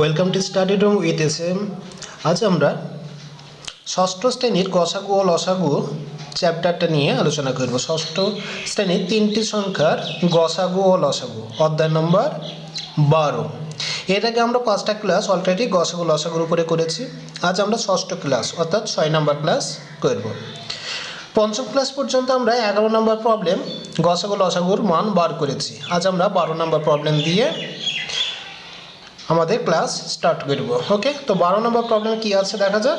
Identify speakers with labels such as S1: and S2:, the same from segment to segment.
S1: Welcome to study room with S M আজ আমরা ষষ্ঠ শ্রেণির গসাগু ও লসাগু চ্যাপ্টারটা নিয়ে আলোচনা করব। ষষ্ঠ শ্রেণির তিনটি সংখ্যার গসাগু ও লসাগু। অধ্যায় নম্বর বারো। এর আগে আমরা পাঁচটা ক্লাস অলরেডি গসাগু, লসাগুর উপরে করেছি। আজ আমরা ষষ্ঠ ক্লাস অর্থাৎ ছয় নম্বর ক্লাস করব। পঞ্চম ক্লাস পর্যন্ত আমরা এগারো নম্বর প্রবলেম গসাগু, লসাগুর মান বার করেছি। আজ আমরা বারো নম্বর প্রবলেম দিয়ে আমাদের ক্লাস স্টার্ট করব ওকে তো বারো নম্বর প্রবলেম কি আছে দেখা যাক?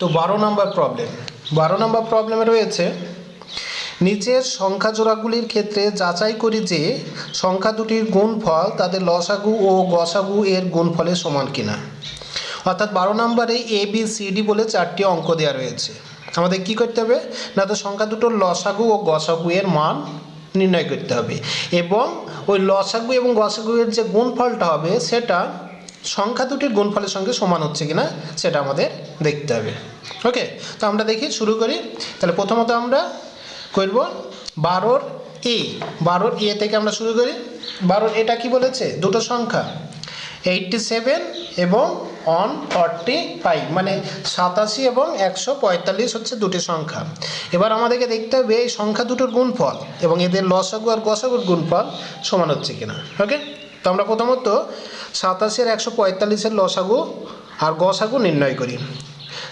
S1: তো বারো নম্বর প্রবলেম বারো নম্বর প্রবলেমে রয়েছে, নিচের সংখ্যা জোড়াগুলির ক্ষেত্রে যাচাই করি যে সংখ্যা দুটির গুণফল তাদের লসাগু ও গসাগু এর গুণফলের সমান কিনা। অর্থাৎ বারো নম্বরে এ বি সি ডি বলে চারটি অঙ্ক দেওয়া রয়েছে। আমাদের কি করতে হবে? না তো সংখ্যা দুটোর লসাগু ও গসাগু এর মান নির্ণয় করতে হবে। এবং ওই লসাগু এবং গসাগুয়ের যে গুণফলটা হবে, সেটা সংখ্যা দুটির গুণফলের সঙ্গে সমান হচ্ছে কিনা, সেটা আমাদের দেখতে হবে। ওকে তো আমরা দেখি, শুরু করি। তাহলে প্রথমত আমরা করব বারোর এ। বারোর এ থেকে আমরা শুরু করি। বারোর এটা কি বলেছে? দুটো সংখ্যা। এইটটি সেভেন এবং অন ফর্টি ফাইভ মানে সাতাশি এবং একশো পঁয়তাল্লিশ হচ্ছে দুটি সংখ্যা। এবার আমাদেরকে দেখতে হবে এই সংখ্যা দুটোর গুণফল এবং এদের লসাগু আর গসাগুর গুণফল সমান হচ্ছে কিনা। ওকে তো আমরা প্রথমত সাতাশের একশো পঁয়তাল্লিশের লসাগু আর গসাগু নির্ণয় করি।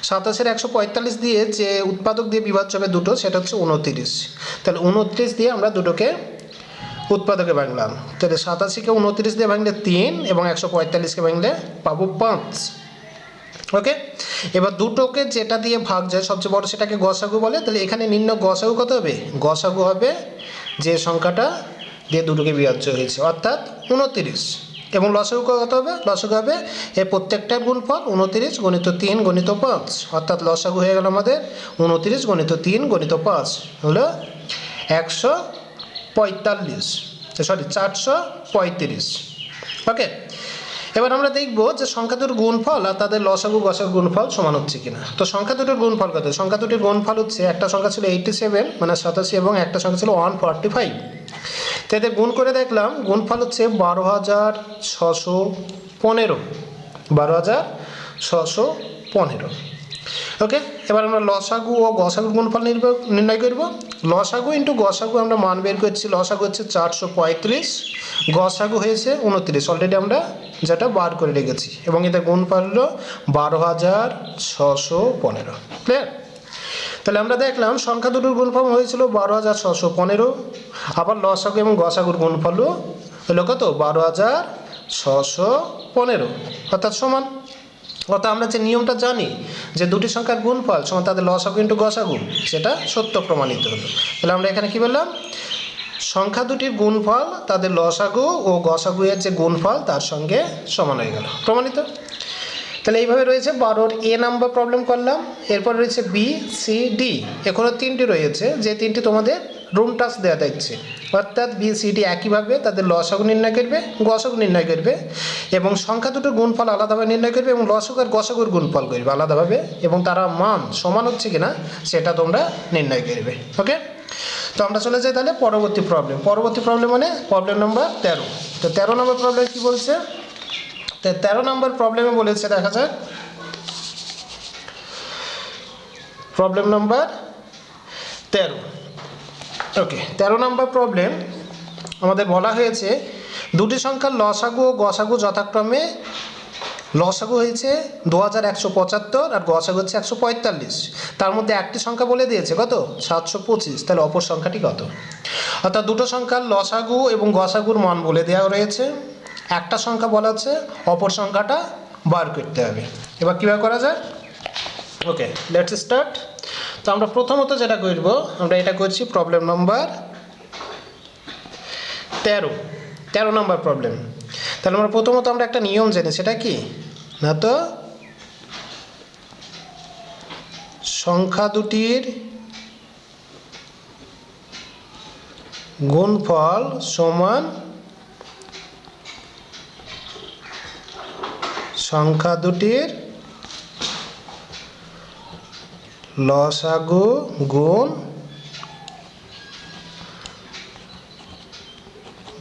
S1: সাতাশের একশো পঁয়তাল্লিশ দিয়ে যে উৎপাদক দিয়ে বিভাজ্য হবে দুটো, সেটা হচ্ছে উনত্রিশ। তাহলে উনত্রিশ দিয়ে আমরা দুটোকে উৎপাদকে ভাঙলাম। তাহলে সাতাশিকে উনত্রিশ দিয়ে ভাঙলে তিন এবং একশো পঁয়তাল্লিশকে ভাঙলে পাবো পাঁচ। ওকে? এবার দুটোকে যেটা দিয়ে ভাগ যায়, সবচেয়ে বড় সেটাকে গসাগু বলে, তাহলে এখানে নিম্ন গসাগু কত হবে? গসাগু হবে যে সংখ্যাটা দিয়ে দুটোকে বিভাজ্য হয়েছে, অর্থাৎ উনত্রিশ। এবং লসাগু কত হবে? লসাগু হবে এর প্রত্যেকটার গুণফল উনত্রিশ গণিত তিন গণিত পাঁচ। অর্থাৎ লসাগু হয়ে গেল আমাদের উনত্রিশ গণিত তিন গণিত পাঁচ। হলো একশো পঁয়তাল্লিশ। সরি চারশো পঁয়ত্রিশ। ওকে এবার আমরা দেখব যে সংখ্যা দুটোর গুণফল আর তাদের লসাগু গসাগু গুণফল সমান হচ্ছে কিনা। তো সংখ্যা দুটোর গুণফল কত? সংখ্যা দুটির গুণফল হচ্ছে একটা সংখ্যা ছিল এইটটি সেভেন মানে সাতাশি, এবং একটা সংখ্যা ছিল ওয়ান ফর্টি ফাইভ তো এদের গুণ করে দেখলাম, গুণফল হচ্ছে বারো হাজার ছশো পনেরো। বারো হাজার ছশো পনেরো। ওকে এবার আমরা লসাগু ও গসাগু গুণফল নির্ণয় করব। লসাগু ইন্টু গসাগু আমরা মান বের করছি, লসাগু হচ্ছে চারশো পঁয়ত্রিশ। গসাগু হয়েছে উনত্রিশ অলরেডি আমরা যেটা বার করে রেখেছি। এবং এদের গুণফল হলো বারো হাজার ছশো পনেরো। ক্লিয়ার তাহলে আমরা দেখলাম সংখ্যা দুটোর গুণফল হয়েছিল বারো হাজার ছশো পনেরো। আবার লসাগু এবং গসাগুর গুণফলও হলো কত? বারো হাজার ছশো পনেরো। অর্থাৎ সমান। অর্থাৎ আমরা যে নিয়মটা জানি যে দুটি সংখ্যার গুণফল সমান তাদের লসাগু ইন্টু গসাগু সেটা সত্য প্রমাণিত হলো। তাহলে আমরা এখানে কি বললাম? সংখ্যা দুটির গুণফল তাদের লসাগু ও গসাগু এর যে গুণফল তার সঙ্গে সমান হয়ে গেল। প্রমাণিত? তাহলে এইভাবে রয়েছে বারোর এ নাম্বার প্রবলেম করলাম, এরপর রয়েছে বি সি ডি এখনও তিনটি রয়েছে, যে তিনটি তোমাদের রুম টাচ দেওয়া থাকছে। অর্থাৎ বি সি ডি একইভাবে তাদের লসক নির্ণয় করবে গসক নির্ণয় করবে, এবং সংখ্যা দুটোর গুণফল আলাদাভাবে নির্ণয় করবে, এবং লসক আর গসাগুর গুণফল করবে আলাদাভাবে, এবং তারা মান সমান হচ্ছে কিনা সেটা তোমরা নির্ণয় করবে ওকে তো আমরা চলে যাই তাহলে পরবর্তী প্রবলেম পরবর্তী প্রবলেম মানে প্রবলেম নম্বর তেরো। তো তেরো নম্বর প্রবলেম কী বলছে? তেরো নম্বর প্রবলেমে বলেছে, দেখা যাক। প্রবলেম নম্বর তেরো। ওকে তেরো নম্বর প্রবলেম আমাদের বলা হয়েছে, দুটি সংখ্যার লসাগু ও গসাগু যথাক্রমে, লসাগু হয়েছে দু হাজার একশো পঁচাত্তর আর গসাগু হচ্ছে একশো পঁয়তাল্লিশ। তার মধ্যে একটি সংখ্যা বলে দিয়েছে, কত? সাতশো পঁচিশ। তাহলে অপর সংখ্যাটি কত? অর্থাৎ দুটো সংখ্যার লসাগু এবং গসাগুর মান বলে দেওয়া রয়েছে। একটা সংখ্যা বলা আছে, অপর সংখ্যাটা বার করতে হবে। এবার কীভাবে করা যায়? ওকে লেটস স্টার্ট তো আমরা প্রথমত যেটা করব, আমরা এটা করছি প্রবলেম নম্বর তেরো। তেরো নম্বর প্রবলেম তাহলে আমরা প্রথমত আমরা একটা নিয়ম জানি, সেটা কি? না তো? সংখ্যা দুটির গুণফল সমান সংখ্যা দুটির লসাগু গুণ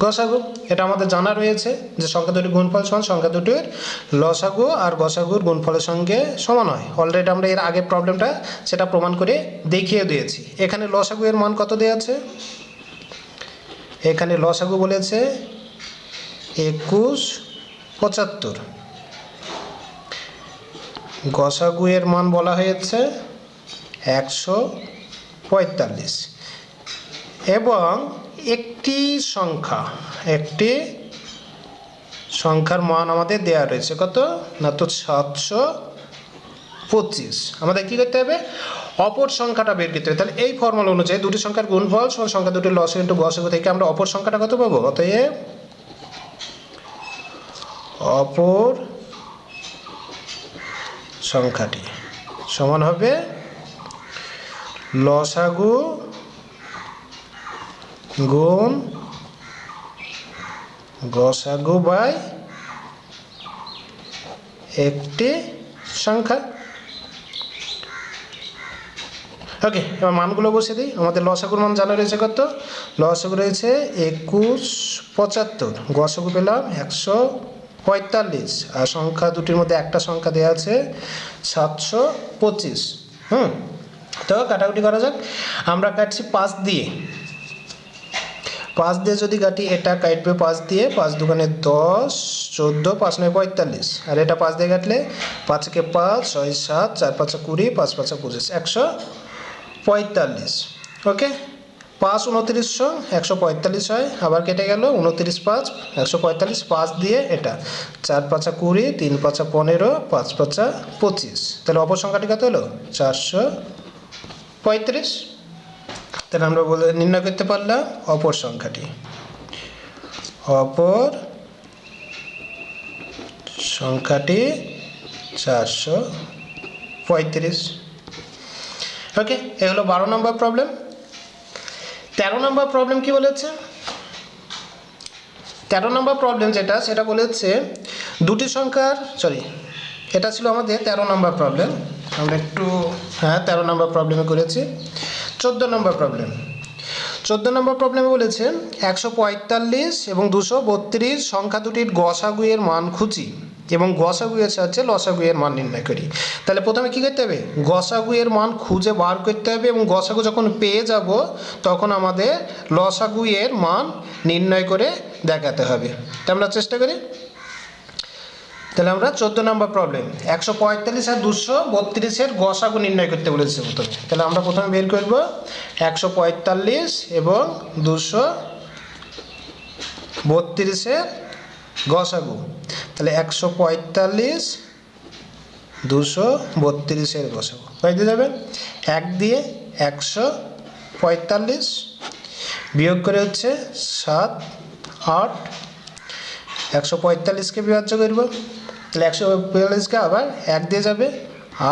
S1: গসাগু এটা আমাদের জানা রয়েছে যে সংখ্যা দুটির গুণফল সমান, সংখ্যা দুটির লসাগু আর গসাগুর গুণফলের সঙ্গে সমান হয়। অলরেডি আমরা এর আগের প্রবলেমটা সেটা প্রমাণ করে দেখিয়ে দিয়েছি। এখানে লসাগু এর মান কত দেওয়া আছে? এখানে লসাগু বলেছে একুশ পঁচাত্তর। গসাগু এর মান বলা হয়েছে একশো পঁয়তাল্লিশ। এবং একটি সংখ্যা, একটি সংখ্যার মান আমাদের দেওয়া রয়েছে কত? না তো সাতশো পঁচিশ। আমাদের কী করতে হবে? অপর সংখ্যাটা বের করতে হবে। তাহলে এই ফর্মুলা অনুযায়ী দুটি সংখ্যার গুণফল সমান সংখ্যা দুটি লস ইন্টু গসগু থেকে আমরা অপর সংখ্যাটা কত পাবো? অতএব অপর সংখ্যাটি। সমান হবে লসাগু গুণ গসাগু বাই একটি সংখ্যা। ওকে, এবার মানগুলো বসে দিই। আমাদের লসাগুর মান জানা রয়েছে কত? লসাগু রয়েছে একুশ পঁচাত্তর। গসাগু পেলাম একশো পঁয়তাল্লিশ। আর সংখ্যা দুটির মধ্যে একটা সংখ্যা দেওয়া আছে সাতশো পঁচিশ। হুম? তো কাটাকুটি করা যাক। আমরা কাটছি পাঁচ দিয়ে। পাঁচ দিয়ে যদি কাটি, এটা কাটবে পাঁচ দিয়ে। পাঁচ দোকানে দশ, চোদ্দ, পাঁচ নয়, পঁয়তাল্লিশ। আর এটা পাঁচ দিয়ে কাটলে পাঁচকে পাঁচ, ছয়, সাত, চার, পাঁচা কুড়ি, পাঁচ, পাঁচা পঁচিশ, একশো পঁয়তাল্লিশ। ওকে? পাঁচ উনত্রিশশো একশো পঁয়তাল্লিশ হয়, আবার কেটে গেল উনত্রিশ পাঁচ, একশো পঁয়তাল্লিশ, পাঁচ দিয়ে এটা। চার পাঁচা কুড়ি, তিন পাঁচা পনেরো, পাঁচ পাঁচা পঁচিশ। তাহলে অপর সংখ্যাটি কত হলো? চারশো পঁয়ত্রিশ তাহলে আমরা বলে নির্ণয় করতে পারলাম অপর সংখ্যাটি। অপর সংখ্যাটি চারশো পঁয়ত্রিশ ওকে এ হলো বারো নম্বর প্রবলেম তেরো নম্বর প্রবলেম কি বলেছে? তেরো নম্বর প্রবলেম যেটা, সেটা বলেছে দুটি সংখ্যার সরি এটা ছিল আমাদের তেরো নম্বর প্রবলেম আমরা একটু হ্যাঁ তেরো নম্বর প্রবলেমে করেছি। চোদ্দ নম্বর প্রবলেম চোদ্দ নম্বর প্রবলেমে বলেছে একশো পঁয়তাল্লিশ এবং দুশো বত্রিশ সংখ্যা দুটির গসাগুয়ের মান খুঁজি। এবং গসাগুয়ের সাহায্যে লসাগুয়ের মান নির্ণয় করি। তাহলে প্রথমে কী করতে হবে? গসাগুয়ের মান খুঁজে বার করতে হবে এবং গসাগু যখন পেয়ে যাব, তখন আমাদের লসাগুয়ের মান নির্ণয় করে দেখাতে হবে। তা আমরা চেষ্টা করি। তাহলে আমরা চোদ্দ নম্বর প্রবলেম একশো পঁয়তাল্লিশ আর দুশো বত্রিশের গসাগু নির্ণয় করতে বলেছে প্রথমে। তাহলে আমরা প্রথমে বের করব একশো পঁয়তাল্লিশ এবং দুশো বত্রিশের গসাগু। তাহলে একশো পঁয়তাল্লিশ, দুশো বত্রিশের গসাগু কয় দিয়ে যাবে এক দিয়ে একশো পঁয়তাল্লিশ বিয়োগ করে হচ্ছে সাত, আট। একশো পঁয়তাল্লিশকে বিভাজ্য করব। তাহলে একশো পঁয়তাল্লিশকে আবার এক দিয়ে যাবে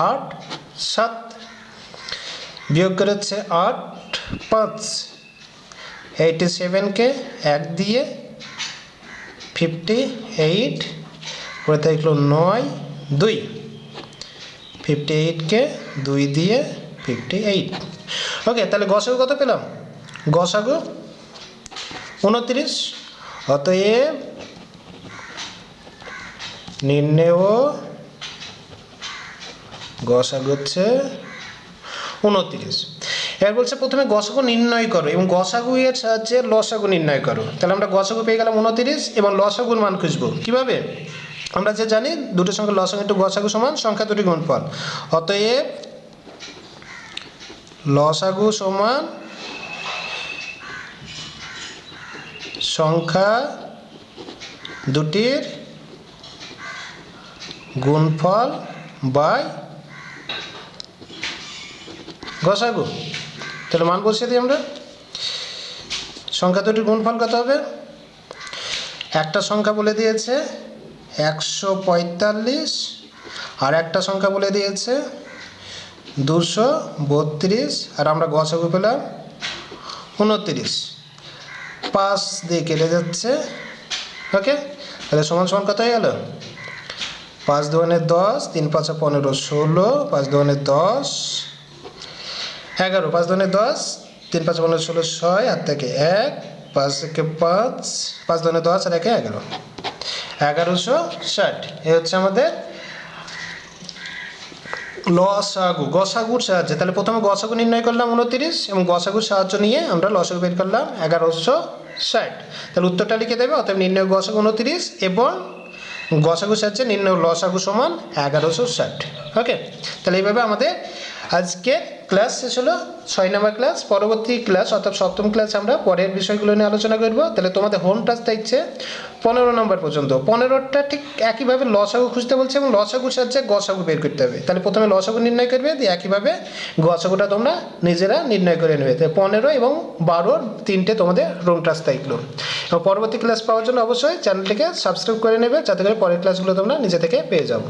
S1: আট, সাত। বিয়োগ করে হচ্ছে আট, পাঁচ। এইটি সেভেনকে এক দিয়ে ফিফটি এইট পরে থাকল নয়, দুই। ফিফটি এইটকে দুই দিয়ে ফিফটি এইট ওকে তাহলে গসাগু কত পেলাম? গসাগু উনত্রিশ। অতএব নির্ণেয় গসাগু হচ্ছে উনত্রিশ। এবার বলছে প্রথমে গসাগু নির্ণয় করো এবং গসাগু এর সাহায্যে লসাগু নির্ণয় করো। তাহলে আমরা গসাগু পেয়ে গেলাম উনত্রিশ এবং লসাগুর মান খুঁজবো। কীভাবে? আমরা যে জানি, দুটো সংখ্যা লসাগু একটু গসাগু সমান, সংখ্যা দুটি গুণফল। অতএব, লসাগু সমান সংখ্যা দুটির গুণফল বাই গসাগু। তাহলে মান বসিয়ে দিই আমরা। সংখ্যা দুটির গুণফল কত হবে? একটা সংখ্যা বলে দিয়েছে একশো পঁয়তাল্লিশ আর একটা সংখ্যা বলে দিয়েছে দুশো বত্রিশ আর আমরা গসাগু পেলাম উনত্রিশ। পাঁচ দিয়ে কেটে যাচ্ছে। ওকে? তাহলে সমান সমান কত হয়ে গেল? পাঁচ দোকানে দশ, তিন পাঁচা পনেরো ষোলো, পাঁচ দোকানে দশ, এগারো। পাঁচ দোকানে দশ, তিন পাঁচ পনেরো ষোলো ছয় আর থেকে এক, পাঁচ একে পাঁচ পাঁচ দনে দশ আর একে এগারো। এগারোশো ষাট। এ হচ্ছে আমাদের লসাগু। গসাগুর সাহায্যে। তাহলে প্রথমে গসাগু নির্ণয় করলাম উনতিরিশ এবং গসাগুর সাহায্য নিয়ে আমরা লসাগু বের করলাম এগারোশো ষাট। তাহলে উত্তরটা লিখে দেবে, অতএব নির্ণয় গসাগু উনতিরিশ এবং গসাগু সাহায্যে নির্ণয় লসাগু সমান এগারোশো ষাট। ওকে? তাহলে এইভাবে আমাদের আজকে ক্লাস শেষ হলো, ছয় নম্বর ক্লাস পরবর্তী ক্লাস অর্থাৎ সপ্তম ক্লাস আমরা পরের বিষয়গুলো নিয়ে আলোচনা করব। তাহলে তোমাদের হোম টাস্ক থাকছে পনেরো নম্বর পর্যন্ত। পনেরোটা ঠিক একইভাবে লসাগু খুঁজতে বলছে এবং লসাগু সাহায্যে গসাগু বের করতে হবে। তাহলে প্রথমে লসাগু নির্ণয় করবে, দিয়ে একইভাবে গসাগুটা তোমরা নিজেরা নির্ণয় করে নেবে। তাহলে পনেরো এবং বারোর তিনটে তোমাদের রুম টাস্ক থাকল এবং পরবর্তী ক্লাস পাওয়ার জন্য অবশ্যই চ্যানেলটিকে সাবস্ক্রাইব করে নেবে, যাতে করে পরের ক্লাসগুলো তোমরা নিজে থেকে পেয়ে যাও।